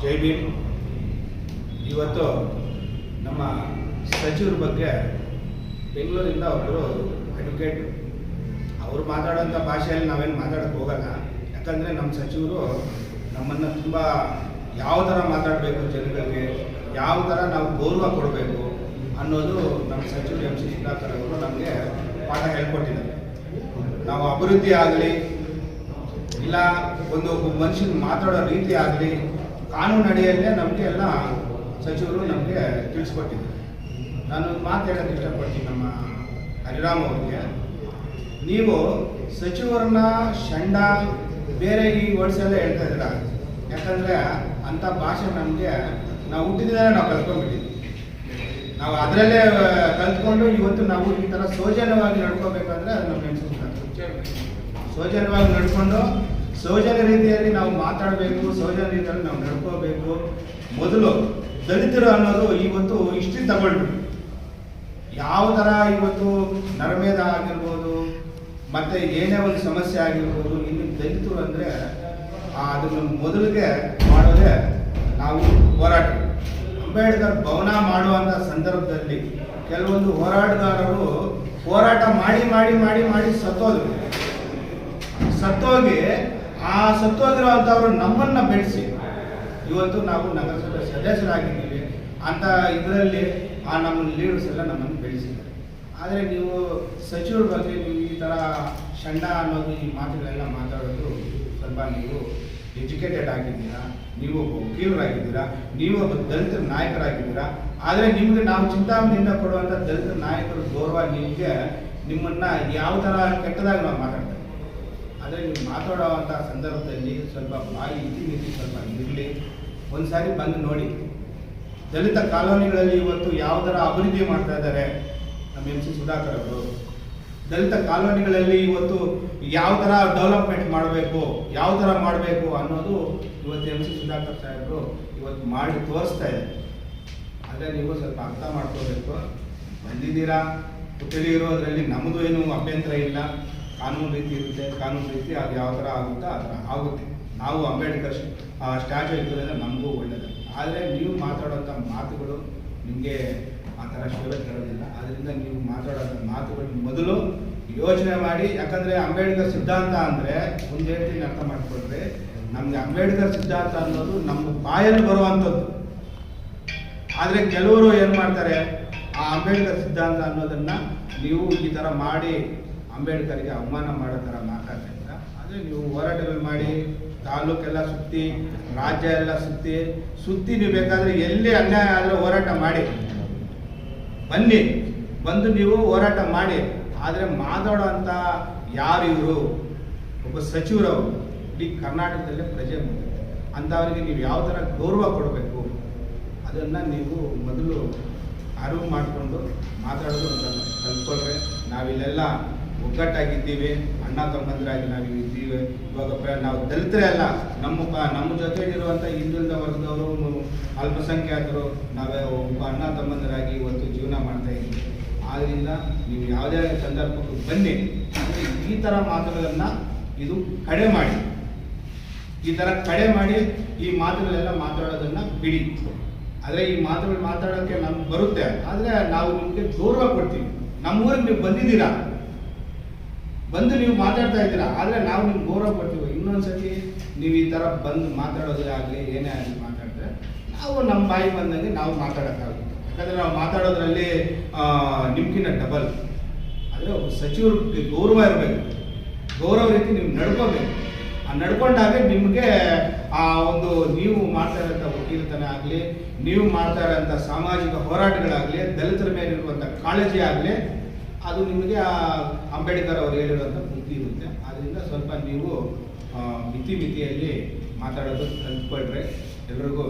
ಜೈ ಭೀಮ್. ಇವತ್ತು ನಮ್ಮ ಸಚಿವರ ಬಗ್ಗೆ ಬೆಂಗಳೂರಿಂದ ಒಬ್ಬರು ಅಡ್ವೊಕೇಟ್ ಅವರು ಮಾತಾಡೋಂಥ ಭಾಷೆಯಲ್ಲಿ ನಾವೇನು ಮಾತಾಡೋಕ್ಕೆ ಹೋಗಲ್ಲ. ಯಾಕಂದರೆ ನಮ್ಮ ಸಚಿವರು ನಮ್ಮನ್ನು ತುಂಬ ಯಾವ ಥರ ಮಾತಾಡಬೇಕು ಜನಗಳಿಗೆ, ಯಾವ ಥರ ನಾವು ಗೌರವ ಕೊಡಬೇಕು ಅನ್ನೋದು ನಮ್ಮ ಸಚಿವರು ಎಂ ಸಿ ಸುಧಾಕರ್ ಅವರು ನಮಗೆ ಪಾಠ ಹೇಳ್ಕೊಟ್ಟಿದ್ದಾರೆ. ನಾವು ಅಭಿವೃದ್ಧಿ ಆಗಲಿ, ಇಲ್ಲ ಒಂದು ಮನುಷ್ಯನ ಮಾತಾಡೋ ರೀತಿ ಆಗಲಿ ಕಾನೂನು ಅಡಿಯಲ್ಲೇ ನಮಗೆ ಎಲ್ಲ ಸಚಿವರು ನಮಗೆ ತಿಳಿಸ್ಕೊಟ್ಟಿದ್ದಾರೆ. ನಾನು ಮಾತು ಇಷ್ಟಪಡ್ತೀನಿ ನಮ್ಮ ಹರಿರಾಮ್ ಅವರಿಗೆ. ನೀವು ಸಚಿವರನ್ನ ಶಂಡ ಬೇರೆ ಈ ವರ್ಡ್ಸ್ ಎಲ್ಲ ಹೇಳ್ತಾ ಇದ್ದೀರ? ಯಾಕಂದರೆ ಅಂಥ ಭಾಷೆ ನಮಗೆ ನಾವು ಹುಟ್ಟಿದ್ರೆ ನಾವು ಕಲ್ತ್ಕೊಂಡ್ಬಿಟ್ಟಿದ್ವಿ. ನಾವು ಅದರಲ್ಲೇ ಕಲ್ತ್ಕೊಂಡು ಇವತ್ತು ನಾವು ಈ ಥರ ಸೌಜನ್ಯವಾಗಿ ನಡ್ಕೋಬೇಕಂದ್ರೆ ಅದು ನಮ್ಮ ನೆನ್ಸ್ಕೊಳ್ತಾರೆ ಸೌಜನ್ಯವಾಗಿ ನಡ್ಕೊಂಡು ಸೌಜನ್ಯ ರೀತಿಯಲ್ಲಿ ನಾವು ಮಾತಾಡಬೇಕು, ಸೌಜನ್ಯ ರೀತಿಯಲ್ಲಿ ನಾವು ನಡ್ಕೋಬೇಕು. ಮೊದಲು ದಲಿತರು ಅನ್ನೋದು ಇವತ್ತು ಇಷ್ಟು ತಗೊಂಡ್ರು ಯಾವ ಥರ ಇವತ್ತು ನರಮೇಧ ಆಗಿರ್ಬೋದು, ಮತ್ತೆ ಏನೇ ಒಂದು ಸಮಸ್ಯೆ ಆಗಿರ್ಬೋದು, ಇನ್ನು ದಲಿತರು ಅಂದರೆ ಅದನ್ನು ಮೊದಲಿಗೆ ಮಾಡೋದೇ ನಾವು ಹೋರಾಟ. ಅಂಬೇಡ್ಕರ್ ಭವನ ಮಾಡುವಂಥ ಸಂದರ್ಭದಲ್ಲಿ ಕೆಲವೊಂದು ಹೋರಾಟಗಾರರು ಹೋರಾಟ ಮಾಡಿ ಮಾಡಿ ಮಾಡಿ ಮಾಡಿ ಸತ್ತೋದ್ರು. ಸತ್ತೋಗಿ ಆ ಸತ್ತೋಗಿರುವಂಥವ್ರು ನಮ್ಮನ್ನ ಬೆಳೆಸಿ. ಇವತ್ತು ನಾವು ನಗರಸಭೆ ಸದಸ್ಯರಾಗಿದ್ದೀವಿ. ಅಂತ ಇದರಲ್ಲಿ ಆ ನಮ್ಮ ಲೀಡರ್ಸ್ ಎಲ್ಲ ನಮ್ಮನ್ನು ಬೆಳೆಸಿದ್ದಾರೆ. ಆದರೆ ನೀವು ಸಚಿವರ ಬಗ್ಗೆ ನೀವು ಈ ಥರ ಷಂಡ ಅನ್ನೋದು ಈ ಮಾತುಗಳೆಲ್ಲ ಮಾತಾಡೋದು ಸ್ವಲ್ಪ ನೀವು ಎಜುಕೇಟೆಡ್ ಆಗಿದ್ದೀರಾ? ನೀವು ಒಬ್ಬ ವಕೀಲರಾಗಿದ್ದೀರಾ? ನೀವು ಒಬ್ಬ ದಲಿತ ನಾಯಕರಾಗಿದ್ದೀರಾ? ಆದರೆ ನಿಮಗೆ ನಾವು ಚಿಂತಾಮಣಿಯಿಂದ ಕೊಡುವಂಥ ದಲಿತ ನಾಯಕರ ಗೌರವ ನಿಮಗೆ ನಿಮ್ಮನ್ನ ಯಾವ ಥರ ಕೆಟ್ಟದಾಗಿ ನಾವು ಮಾತಾಡ್ತೇವೆ? ಆದರೆ ನೀವು ಮಾತಾಡುವಂಥ ಸಂದರ್ಭದಲ್ಲಿ ಸ್ವಲ್ಪ ಬಾಯಿ ಇತಿ ಮಿತಿ ಸ್ವಲ್ಪ ಇರಲಿ. ಒಂದು ಸಾರಿ ಬಂದು ನೋಡಿ. ದಲಿತ ಕಾಲೋನಿಗಳಲ್ಲಿ ಇವತ್ತು ಯಾವ ಅಭಿವೃದ್ಧಿ ಮಾಡ್ತಾ ಇದ್ದಾರೆ? ನಮ್ಮ ಎಂ ಸಿ ಸುಧಾಕರ್ ಅವರು. ದಲಿತ ಕಾಲೋನಿಗಳಲ್ಲಿ ಇವತ್ತು ಯಾವ ಥರ ಡೆವಲಪ್ಮೆಂಟ್ ಮಾಡಬೇಕು ಯಾವ ಥರ ಮಾಡಬೇಕು ಅನ್ನೋದು ಇವತ್ತು ಎಂ ಸಿ ಸುಧಾಕರ್ ಸಾಹೇಬರು ಇವತ್ತು ಮಾಡಿ ತೋರಿಸ್ತಾ ಇದೆ ಆದರೆ ನೀವು ಸ್ವಲ್ಪ ಅರ್ಥ ಮಾಡ್ಕೋಬೇಕು. ಬಂದಿದ್ದೀರಾ? ಹುಟ್ಟಲಿ ಇರೋದ್ರಲ್ಲಿ ನಮ್ಮದು ಏನು ಅಭ್ಯಂತರ ಇಲ್ಲ. ಕಾನೂನು ರೀತಿ ಇರುತ್ತೆ, ಕಾನೂನು ರೀತಿ ಅದು ಯಾವ ಥರ ಆಗುತ್ತೋ ಆ ಥರ ಆಗುತ್ತೆ. ನಾವು ಅಂಬೇಡ್ಕರ್ ಸ್ಟ್ಯಾಚು ಇರೋದ್ರಿಂದ ನಮಗೂ ಒಳ್ಳೆಯದು ಆದರೆ ನೀವು ಮಾತಾಡೋಂಥ ಮಾತುಗಳು ನಿಮಗೆ ಆ ಥರ ಶೋಭೆ ತರೋದಿಲ್ಲ. ಅದರಿಂದ ನೀವು ಮಾತಾಡೋಂಥ ಮಾತುಗಳು ಮೊದಲು ಯೋಚನೆ ಮಾಡಿ, ಯಾಕಂದರೆ ಅಂಬೇಡ್ಕರ್ ಸಿದ್ಧಾಂತ ಅಂದರೆ ಒಂದು ಹೇಳ್ತೀನಿ ಅರ್ಥ ಮಾಡಿಕೊಂಡ್ರೆ ನಮಗೆ ಅಂಬೇಡ್ಕರ್ ಸಿದ್ಧಾಂತ ಅನ್ನೋದು ನಮ್ಮ ಬಾಯಲ್ಲಿ ಬರುವಂಥದ್ದು. ಆದರೆ ಕೆಲವರು ಏನು ಮಾಡ್ತಾರೆ? ಆ ಅಂಬೇಡ್ಕರ್ ಸಿದ್ಧಾಂತ ಅನ್ನೋದನ್ನು ನೀವು ಈ ಥರ ಮಾಡಿ ಅಂಬೇಡ್ಕರ್ಗೆ ಅವಮಾನ ಮಾಡೋ ಥರ ಮಾತಾಡ್ತಾ ಇದ್ದೀರ ಆದರೆ ನೀವು ಹೋರಾಟಗಳು ಮಾಡಿ, ತಾಲೂಕೆಲ್ಲ ಸುತ್ತಿ, ರಾಜ್ಯ ಎಲ್ಲ ಸುತ್ತಿ ಸುತ್ತಿ ನೀವು ಬೇಕಾದರೆ ಎಲ್ಲಿ ಅನ್ಯಾಯ ಆದರೆ ಹೋರಾಟ ಮಾಡಿ. ಬನ್ನಿ, ಬಂದು ನೀವು ಹೋರಾಟ ಮಾಡಿ. ಆದರೆ ಮಾತಾಡೋ ಅಂತ ಯಾರು ಇವರು? ಒಬ್ಬ ಸಚಿವರವರು ಇಡೀ ಕರ್ನಾಟಕದಲ್ಲೇ ಪ್ರಜೆ ಅಂಥವ್ರಿಗೆ ನೀವು ಯಾವ ಥರ ಗೌರವ ಕೊಡಬೇಕು? ಅದನ್ನು ನೀವು ಮೊದಲು ಅರಿವು ಮಾಡಿಕೊಂಡು ಮಾತಾಡೋದು ಅಂತ ಕಲ್ತ್ಕೊಳ್ರೆ ನಾವಿಲ್ಲೆಲ್ಲ ಒಗ್ಗಟ್ಟಾಗಿದ್ದೀವಿ, ಅಣ್ಣ ತಮ್ಮಂದಿರಾಗಿ ನಾವು ಇದ್ದೀವಿ. ಇವಾಗ ನಾವು ದಲಿತರೇ ಅಲ್ಲ, ನಮ್ಮ ನಮ್ಮ ಜೊತೆಗಿರುವಂಥ ಹಿಂದುಳಿದ ವರ್ಗದವರು ಅಲ್ಪಸಂಖ್ಯಾತರು, ನಾವೇ ಒಬ್ಬ ಅಣ್ಣ ತಮ್ಮಂದಿರಾಗಿ ಇವತ್ತು ಜೀವನ ಮಾಡ್ತಾ ಇದ್ದೀವಿ. ಆದ್ದರಿಂದ ನೀವು ಯಾವುದೇ ಸಂದರ್ಭಕ್ಕೂ ಬನ್ನಿ. ಈ ಥರ ಮಾತುಗಳನ್ನು ಇದು ಕಡೆ ಮಾಡಿ. ಈ ಥರ ಕಡೆ ಮಾಡಿ ಈ ಮಾತುಗಳೆಲ್ಲ ಮಾತಾಡೋದನ್ನು ಬಿಡಿ. ಆದರೆ ಈ ಮಾತುಗಳು ಮಾತಾಡೋಕ್ಕೆ ನಮ್ಗೆ ಬರುತ್ತೆ. ಆದರೆ ನಾವು ನಿಮಗೆ ಗೌರವ ಕೊಡ್ತೀವಿ. ನಮ್ಮೂರಿಗೆ ನೀವು ಬಂದಿದ್ದೀರಾ? ಬಂದು ನೀವು ಮಾತಾಡ್ತಾ ಇದ್ದೀರಾ? ಆದರೆ ನಾವು ನಿಮ್ಗೆ ಗೌರವ ಕೊಡ್ತೀವಿ. ಇನ್ನೊಂದ್ಸತಿ ನೀವು ಈ ಥರ ಬಂದು ಮಾತಾಡೋದೇ ಆಗಲಿ, ಏನೇ ಆಗಲಿ ಮಾತಾಡಿದ್ರೆ ನಾವು ನಮ್ಮ ಬಾಯಿ ಬಂದಂಗೆ ನಾವು ಮಾತಾಡೋಕ್ಕಾಗುತ್ತೆ. ಯಾಕಂದರೆ ನಾವು ಮಾತಾಡೋದ್ರಲ್ಲಿ ನಿಮ್ಗಿನ್ನ ಡಬಲ್ ಆದರೆ ಒಬ್ಬ ಗೌರವ ಇರಬೇಕು. ಗೌರವ ರೀತಿ ನೀವು ನಡ್ಕೋಬೇಕು. ಆ ನಡ್ಕೊಂಡಾಗ ನಿಮಗೆ ಆ ಒಂದು ನೀವು ಮಾಡ್ತಾ ಇರೋಂಥ ವಕೀಲತನ ಆಗಲಿ, ನೀವು ಮಾಡ್ತಾ ಸಾಮಾಜಿಕ ಹೋರಾಟಗಳಾಗಲಿ, ದಲಿತರ ಮೇಲಿರುವಂಥ ಕಾಳಜಿ ಆಗಲಿ ಅದು ನಿಮಗೆ ಆ ಅಂಬೇಡ್ಕರ್ ಅವರು ಹೇಳಿರುವಂಥ ಬುದ್ಧಿ ಇರುತ್ತೆ. ಆದ್ದರಿಂದ ಸ್ವಲ್ಪ ನೀವು ಮಿತಿ ಮಿತಿಯಲ್ಲಿ ಮಾತಾಡೋದು ಕಲ್ತ್ಕೊಳ್ರೆ ಎಲ್ರಿಗೂ.